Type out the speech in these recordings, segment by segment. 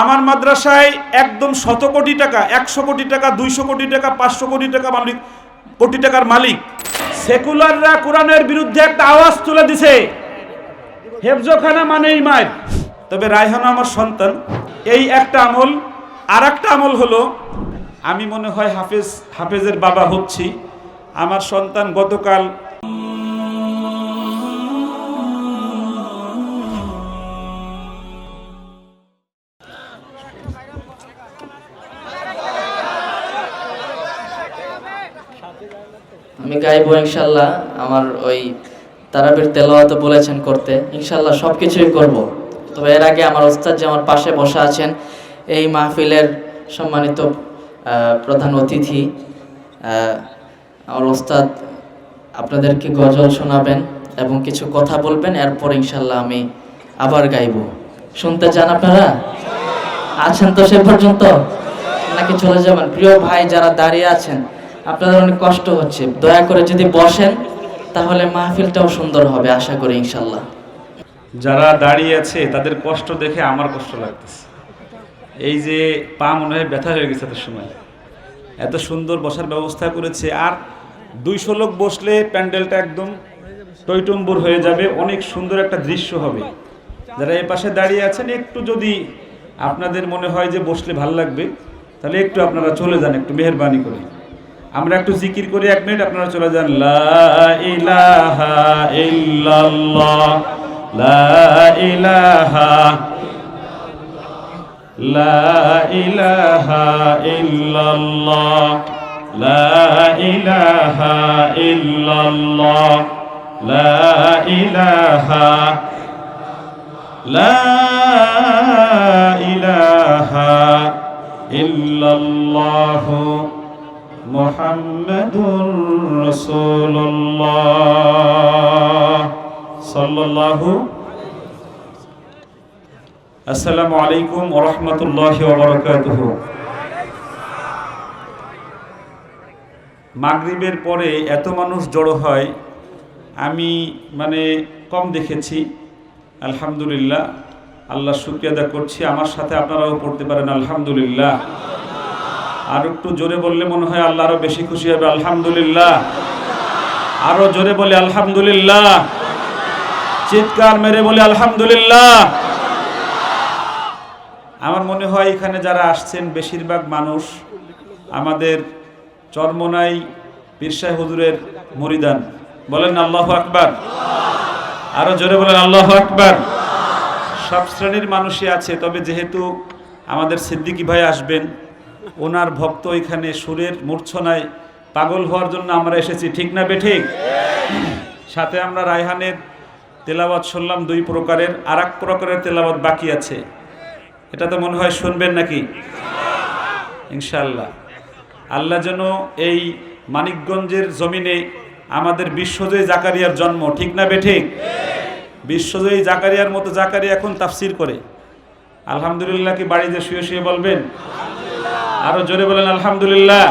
আমার মাদ্রাসায় একদম শত কোটি টাকা, একশো কোটি টাকা, দুইশো কোটি টাকা, পাঁচশো কোটি টাকা মালিক, কোটি টাকার মালিক। সেকুলাররা কোরআনের বিরুদ্ধে একটা আওয়াজ তুলে দিছে। হেফজখানা মানেই মায়ের। তবে রায়হানা আমার সন্তান, এই একটা আমল আর একটা আমল হলো, আমি মনে হয় হাফেজ, হাফেজের বাবা হচ্ছি। আমার সন্তান গতকাল গাইবো ইনশাল্লাহ আমার ওই তারাবির তেলাওয়াত বলেছেন করতে। ইনশাল্লাহ সব কিছুই করব। তবে এর আগে আমার ওস্তাদ যে আমার পাশে বসা আছেন, এই মাহফিলের সম্মানিত প্রধান অতিথি আমার ওস্তাদ আপনাদেরকে গজল শোনাবেন এবং কিছু কথা বলবেন, এরপর ইনশাল্লাহ আমি আবার গাইবো। শুনতে চান আপনারা? আছেন তো সে পর্যন্ত? নাকি চলে যাবেন? প্রিয় ভাই যারা দাঁড়িয়ে আছেন আপনাদের অনেক কষ্ট হচ্ছে। দয়া করে যদি বসেন, তাহলে মাহফিলটাও সুন্দর হবে, আশা করি ইনশাল্লাহ যারা দাঁড়িয়ে আছে, তাদের কষ্ট দেখে আমার কষ্ট লাগতেছে। এই যে পা মনে হয় ব্যথা হয়ে গেছে এত সময়। এত সুন্দর বসার ব্যবস্থা করেছে, আর দুইশো লোক বসলে প্যান্ডেলটা একদম টইটম্বুর হয়ে যাবে, অনেক সুন্দর একটা দৃশ্য হবে। যারা এ পাশে দাঁড়িয়ে আছেন, একটু যদি আপনাদের মনে হয় যে বসলে ভালো লাগবে, তাহলে একটু আপনারা চলে যান, একটু মেহরবানি করে। আমরা একটু জিকির করি এক মিনিট, আপনারা চলে যান। লা ইলাহা লা ইলাহা লা ইলাহা লা ইলাহা লা ইলাহা লা ইলাহা মুহাম্মাদুর রাসূলুল্লাহ সাল্লাল্লাহু আসসালামু আলাইকুম ওয়া রাহমাতুল্লাহি ওয়া বারাকাতুহু। মাগরিবের পরে এত মানুষ জড়ো হয়, আমি মানে কম দেখেছি, আলহামদুলিল্লাহ। আল্লাহ শুক্রিয়া আদা করছি। আমার সাথে আপনারাও পড়তে পারেন, আলহামদুলিল্লাহ। আর একটু জোরে বললে মনে হয় আল্লাহ আরও বেশি খুশি হবে। আলহামদুলিল্লাহ। আরও জোরে বলে আলহামদুলিল্লাহ। চিৎকার মেরে বলে আলহামদুলিল্লাহ। আমার মনে হয় এখানে যারা আসছেন, বেশিরভাগ মানুষ আমাদের চরমনাই পীরশাহ হুজুরের মরিদান। বলেন আল্লাহ আকবার। আরও জোরে বলেন আল্লাহ আকবার। সব শ্রেণির মানুষই আছে, তবে যেহেতু আমাদের সিদ্দিকি ভাই আসবেন ওনার ভক্ত এখানে সুরের মূর্ছনায় পাগল হওয়ার জন্য আমরা এসেছি, ঠিক না বেঠিক সাথে আমরা রায়হানের তেলাওয়াত শুনলাম, দুই প্রকারের আর প্রকারের তেলাওয়াত বাকি আছে। এটা তো মনে হয় শুনবেন নাকি? ইনশাল্লাহ আল্লাহ যেন এই মানিকগঞ্জের জমিনে আমাদের বিশ্বজয়ী জাকারিয়ার জন্ম, ঠিক না বেঠিক বিশ্বজয়ী জাকারিয়ার মতো জাকারিয়া এখন তাফসির করে। আলহামদুলিল্লাহ কি বাড়িতে শুয়ে শুয়ে বলবেন? আরও জোরে বলেন, আলহামদুলিল্লাহ।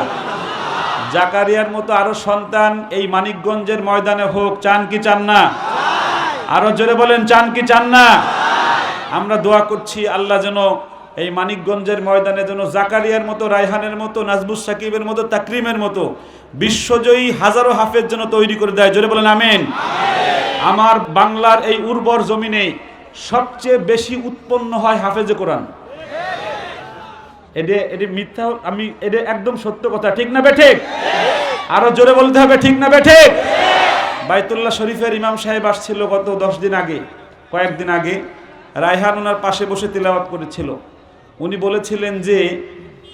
জাকারিয়ার মতো আরও সন্তান এই মানিকগঞ্জের ময়দানে হোক, চান কি চান না? আরও জোরে বলেন, চান কি চান না? আমরা দোয়া করছি আল্লাহ যেন এই মানিকগঞ্জের ময়দানে যেন জাকারিয়ার মতো, রায়হানের মতো নাজবুস সাকিবের মতো, তাকরিমের মতো বিশ্বজয়ী হাজারো হাফের জন্য তৈরি করে দেয়। জোরে বলেন, আমেন। আমার বাংলার এই উর্বর জমিনে সবচেয়ে বেশি উৎপন্ন হয় হাফেজে কোরআন। এটা এটা মিথ্যা আমি এটা একদম সত্য কথা, ঠিক না বেঠে আরও জোরে বলতে হবে, ঠিক না বেঠে বাইতুল্লাহ শরীফের ইমাম সাহেব আসছিল গত দশ দিন আগে, কয়েকদিন আগে, রায়হান ওনার পাশে বসে তিলাওয়াত করেছিল। উনি বলেছিলেন যে,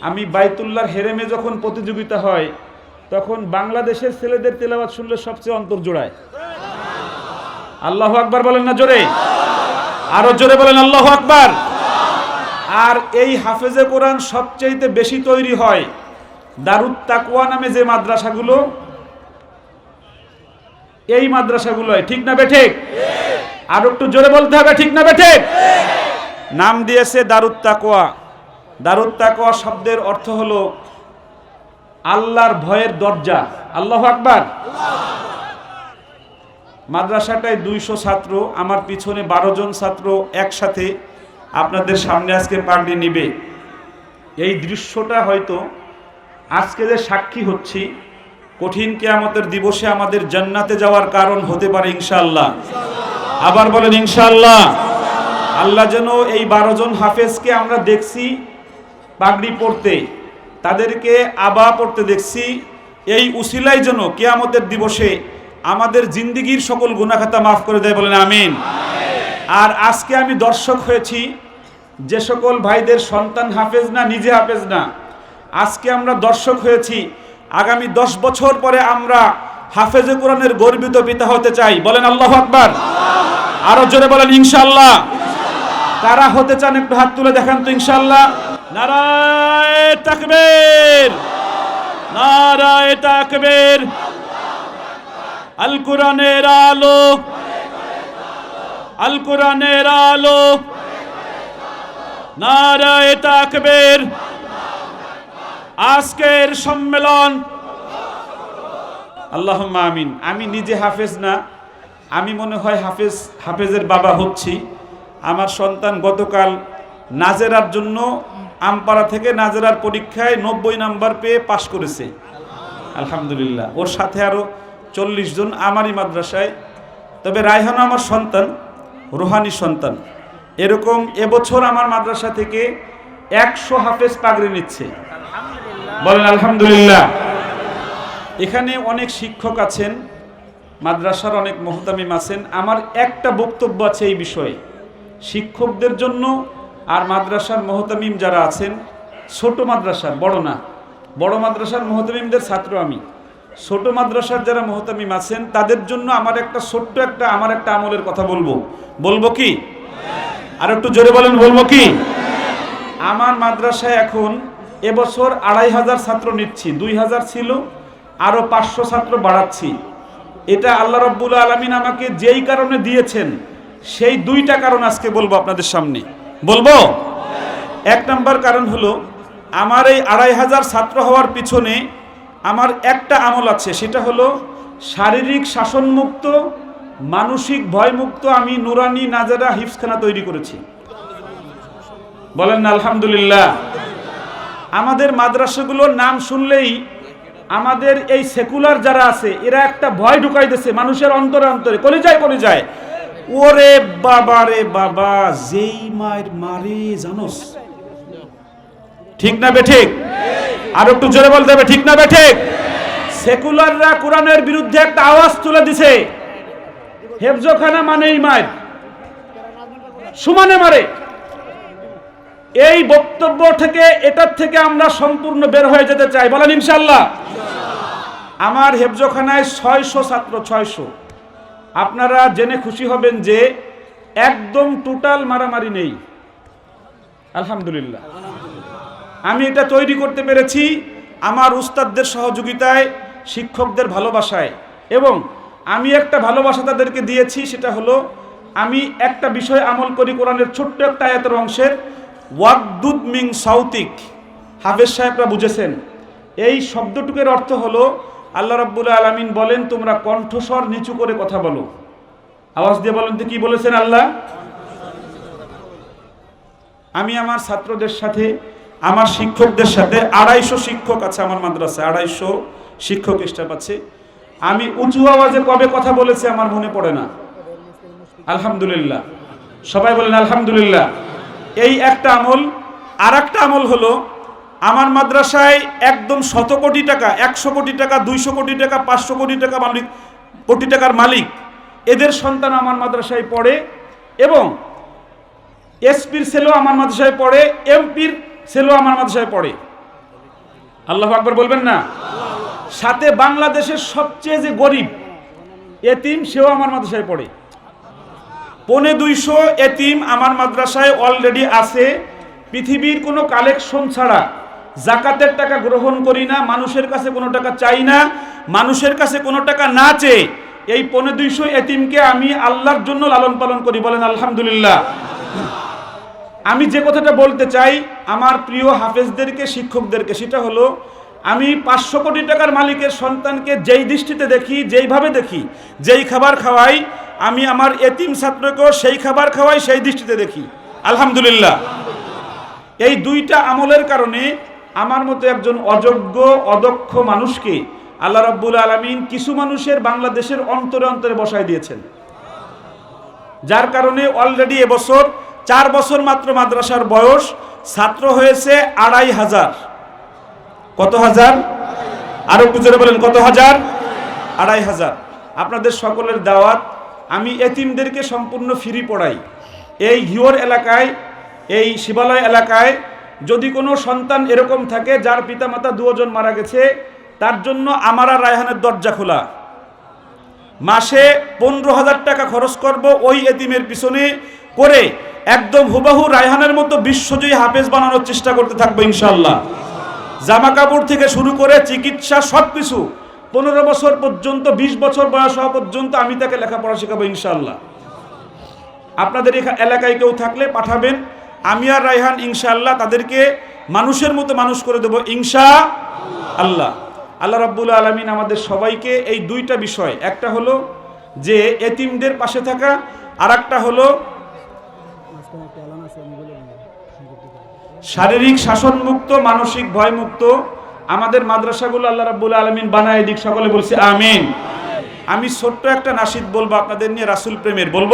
আমি বাইতুল্লাহর হেরেমে যখন প্রতিযোগিতা হয়, তখন বাংলাদেশের ছেলেদের তেলাওয়াত শুনলে সবচেয়ে অন্তর জোড়ায়। আল্লাহ আকবার বলেন না জোরে? আরও জোরে বলেন আল্লাহ আকবার। আর এই হাফেজে কোরআন সবচেয়ে বেশি তৈরি হয়। দারুত তাকুয়া নামে যে মাদ্রাসাগুলো, এই মাদ্রাসাগুলো ঠিক না বেঠে আর একটু জোরে বলতে হবে, ঠিক না বেঠে নাম দিয়েছে দারুত তাকুয়া দারুত তাকুয়া শব্দের অর্থ হলো আল্লাহর ভয়ের দরজা। আল্লাহ আকবার। মাদ্রাসাটায় দুইশো ছাত্র, আমার পিছনে বারো জন ছাত্র একসাথে আপনাদের সামনে আজকে পাগড়ি নিবে। এই দৃশ্যটা হয়তো আজকে যে সাক্ষী হচ্ছি, কঠিন কেয়ামতের দিবসে আমাদের জান্নাতে যাওয়ার কারণ হতে পারে ইনশাল্লাহ আবার বলেন ইনশাল্লাহ আল্লাহ যেন এই বারো জন হাফেজকে আমরা দেখছি পাগড়ি পড়তে তাদেরকে আবা পড়তে দেখছি, এই উসিলাই যেন কেয়ামতের দিবসে আমাদের জিন্দিগির সকল গুণাখাতা মাফ করে দেয় বলেন আমিন। আর আজকে আমি দর্শক হয়েছি যে সকল ভাইদের সন্তান হাফেজ না, নিজে হাফেজ না। আজকে আমরা দর্শক হয়েছি, আগামী দশ বছর পরে আমরা হাফেজে কোরআনের গর্বিত পিতা হতে চাই। বলেন আল্লাহ আকবার। আরও জোরে বলেন ইনশাল্লাহ কারা হতে চান একটু হাত তুলে দেখান তো ইনশাল্লাহ নারায় তাকবীর। নারায় তাকবীর। আল কোরআনের আলো আল কোরআনের আলো। নারায় তাকবীর। আজকের সম্মেলন। আল্লাহ আমিন। আমি নিজে হাফেজ না। আমি মনে হয় হাফেজ, হাফেজের বাবা হচ্ছি। আমার সন্তান গতকাল নাজেরার জন্য আমপাড়া থেকে নাজেরার পরীক্ষায় নব্বই নাম্বার পেয়ে পাশ করেছে। আলহামদুলিল্লাহ। ওর সাথে আরও চল্লিশ জন আমারই মাদ্রাসায়। তবে রায়হান আমার সন্তান। রোহানি সন্তান। এরকম এবছর আমার মাদ্রাসা থেকে একশো হাফেজ পাগড়ি নিচ্ছে। বলেন, আলহামদুলিল্লাহ। এখানে অনেক শিক্ষক আছেন, মাদ্রাসার অনেক মহতামিম আছেন। আমার একটা বক্তব্য আছে এই বিষয়ে। শিক্ষকদের জন্য আর মাদ্রাসার মহতামিম যারা আছেন, ছোট মাদ্রাসার বড় না। বড় মাদ্রাসার মহতামিমদের ছাত্র আমি। ছোট মাদ্রাসার যারা মহতামিম আছেন, তাদের জন্য আমার একটা ছোট্ট একটা, আমার একটা আমলের কথা বলব। বলব কি? আর একটু জোরে বলেন, বলব কি? আমার মাদ্রাসায় এখন এবছর আড়াই হাজার ছাত্র নিচ্ছি, দুই হাজার ছিল আরও পাঁচশো ছাত্র বাড়াচ্ছি। এটা আল্লাহ রব্বুল আলমিন আমাকে যেই কারণে দিয়েছেন, সেই দুইটা কারণ আজকে বলব আপনাদের সামনে। বলব? এক নম্বর কারণ হলো, আমার এই আড়াই হাজার ছাত্র হওয়ার পিছনে আমার একটা আমল আছে, সেটা হলো শারীরিক শাসনমুক্ত, মানসিক ভয়মুক্ত আমি নুরানি নাজারা হিফসখানা তৈরি করেছি। বলেন আলহামদুলিল্লাহ। আমাদের মাদ্রাসাগুলোর নাম শুনলেই আমাদের এই সেকুলার যারা আছে, এরা একটা ভয় ঢুকাই দিছে মানুষের অন্তরে অন্তরে কলে যায় কলে যায় ওরে বাবা রে বাবা, যেই মায়ের মারে জানোস। ঠিক না বে ঠিক? আর একটু জোরে বলতে হবে ঠিক না বে, ঠিক? সেকুলাররা কোরআনের বিরুদ্ধে একটা আওয়াজ তুলে দিছে। হেফজখানা মানেই মায়ের সমানে মারে। এই বক্তব্য থেকে, এটার থেকে আমরা সম্পূর্ণ বের হয়ে যেতে চাই। বলেন ইনশাল্লাহ আমার হেফজখানায় ছয়শো ছাত্র, ছয়শো। আপনারা জেনে খুশি হবেন যে, একদম টোটাল মারামারি নেই। আলহামদুলিল্লাহ। আমি এটা তৈরি করতে পেরেছি আমার উস্তাদদের সহযোগিতায়, শিক্ষকদের ভালোবাসায়। এবং আমি একটা ভালোবাসা তাদেরকে দিয়েছি, সেটা হলো আমি একটা বিষয় আমল করি কোরআনের ছোট্ট একটা আয়াতের অংশের, ওয়াকদুদ মিং সাউতিক। হাফেজ সাহেবরা বুঝেছেন। এই শব্দটুকের অর্থ হলো, আল্লাহ রাব্বুল আলামিন বলেন, তোমরা কণ্ঠস্বর নিচু করে কথা বলো। আওয়াজ দিয়ে বলেন তো কি বলেছেন আল্লাহ? আমি আমার ছাত্রদের সাথে আমার শিক্ষকদের সাথে আড়াইশো শিক্ষক আছে আমার মাদ্রাসায়, আড়াইশো শিক্ষক স্টাফ আছে। আমি উঁচু আওয়াজে কবে কথা বলেছি আমার মনে পড়ে না। আলহামদুলিল্লাহ। সবাই বলেন আলহামদুলিল্লাহ। এই একটা আমল আর একটা আমল হলো, আমার মাদ্রাসায় একদম শত কোটি টাকা, একশো কোটি টাকা, দুইশো কোটি টাকা, পাঁচশো কোটি টাকা মালিক, কোটি টাকার মালিক, এদের সন্তান আমার মাদ্রাসায় পড়ে এবং এসপির ছেলেও আমার মাদ্রাসায় পড়ে, এমপির ছেলেও আমার মাদ্রাসায় পড়ে। আল্লাহ আকবর বলবেন না? সাথে বাংলাদেশের সবচেয়ে যে গরিব, এতিম, সেও আমার মাদ্রাসায় পড়ে। পনে দুইশো এতিম আমার মাদ্রাসায় অলরেডি আছে। পৃথিবীর কোনো কালেকশন ছাড়া জাকাতের টাকা গ্রহণ করি না, মানুষের কাছে কোনো টাকা চাই না, মানুষের কাছে কোনো টাকা না চেয়ে এই পনে দুইশো এতিমকে আমি আল্লাহর জন্য লালন পালন করি। বলেন, আলহামদুলিল্লাহ। আমি যে কথাটা বলতে চাই আমার প্রিয় হাফেজদেরকে, শিক্ষকদেরকে, সেটা হলো, আমি পাঁচশো কোটি টাকার মালিকের সন্তানকে যেই দৃষ্টিতে দেখি, যেইভাবে দেখি, যেই খাবার খাওয়াই, আমি আমার এতিম ছাত্রকেও সেই খাবার খাওয়াই, সেই দৃষ্টিতে দেখি। আলহামদুলিল্লাহ। এই দুইটা আমলের কারণে আমার মতো একজন অযোগ্য, অদক্ষ মানুষকে আল্লাহ রব্বুল আলমিন কিছু মানুষের বাংলাদেশের অন্তরে অন্তরে বসায় দিয়েছেন। যার কারণে অলরেডি এবছর চার বছর মাত্র মাদ্রাসার বয়স, ছাত্র হয়েছে আড়াই হাজার। কত হাজার? আরও জোরে বলেন, কত হাজার? আড়াই হাজার। আপনাদের সকলের দাওয়াত, আমি এতিমদেরকে সম্পূর্ণ ফ্রি পড়াই। এই হিওর এলাকায়, এই শিবালয় এলাকায় যদি কোনো সন্তান এরকম থাকে, যার পিতামাতা দুজন মারা গেছে, তার জন্য আমার রায়হানের দরজা খোলা। মাসে পনেরো হাজার টাকা খরচ করব ওই এতিমের পিছনে করে একদম হুবাহু রায়হানের মতো বিশ্বজয়ী হাফেজ বানানোর চেষ্টা করতে থাকব ইনশাল্লাহ জামা কাপড় থেকে শুরু করে চিকিৎসা সব কিছু পনেরো বছর পর্যন্ত ২০ বছর বয়স হওয়া পর্যন্ত আমি তাকে লেখাপড়া শেখাবো ইনশাল্লাহ আপনাদের এলাকায় কেউ থাকলে পাঠাবেন। আমি আর রায়হান ইনশাআল্লাহ তাদেরকে মানুষের মতো মানুষ করে দেবো ইনশা আল্লাহ আল্লাহ রাব্বুল আলমিন আমাদের সবাইকে এই দুইটা বিষয়, একটা হলো যে এতিমদের পাশে থাকা আর একটা হলো শারীরিক শাসনমুক্ত, মানসিক ভয়মুক্ত আমাদের মাদ্রাসাগুলো আল্লাহ রাব্বুল আলমিন বানায় দিক। সকলে বলছে আমিন। আমি ছোট্ট একটা নাসিদ বলব, আপনাদের নিয়ে রাসুল প্রেমের, বলব?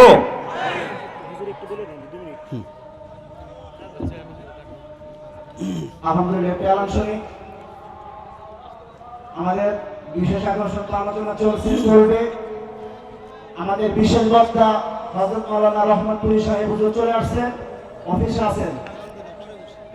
আমাদের বিশেষ আকর্ষণ আলোচনা চলছে চলবে আমাদের বিশেষ বক্তা হজরত মৌলানা রহমতপুরি সাহেব চলে আসছেন, অফিসে আছেন।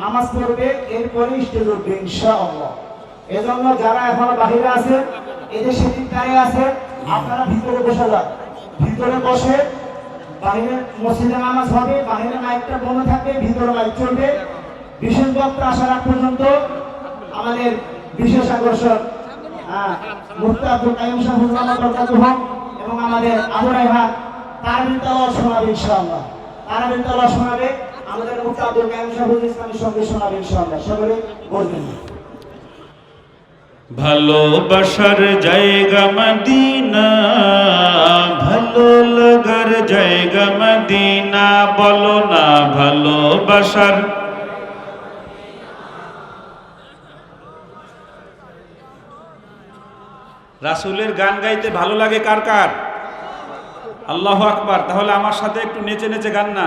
নামাজ পড়বে এরপরে স্টেজ উঠবে ইনশাআল্লাহ। এজন্য যারা এখনও বাহিরে আছে এদের সেদিন দাঁড়িয়ে আছে আপনারা ভিতরে বসে যান। ভিতরে বসে বাইরে মসজিদে নামাজ হবে বাইরে মাইকটা বন্ধ থাকবে ভিতরে মাইক চলবে। বিশেষ বক্তা আসার আগ পর্যন্ত আমাদের বিশেষ আকর্ষণ হ্যাঁ, এবং আমাদের আবু রাইহান তার বিদ্যালয় শোনাবে ইনশাআল্লাহ। তার বিদ্যালয় শোনাবে। আমাদের মুফতি আব্দুল কাইম সাহেব ইসলামের সঙ্গে শোনাবে ইনশাআল্লাহ। সকলে বলবেন। ভালোবাসার জায়গা মদিনা, ভালো লাগার জায়গা মদিনা, বলো না ভালোবাসার। রাসূলের গান গাইতে ভালো লাগে কার কার? আল্লাহ আকবার। তাহলে আমার সাথে একটু নেচে নেচে গান না।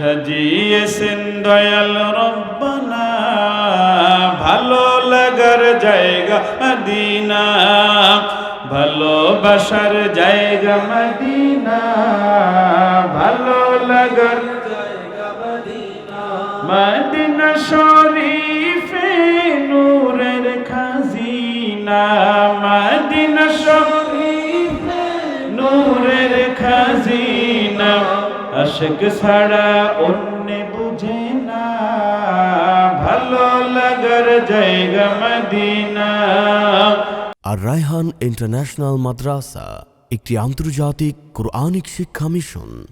সাজিয়েছেন দয়াল রব্বানা, ভালো লাগার জায়গা মদিনা ভালোবাসার জায়গা মদিনা, ভালো লাগার মদিনা শরীফে নূরের খাজিনা, মদিনা শরীফে আশক ছাড়া অন্য বুঝে না। ভালো লাগার জায়গা মদিনা। আর রায়হান ইন্টারন্যাশনাল মাদ্রাসা, একটি আন্তর্জাতিক কোরআনিক শিক্ষা মিশন।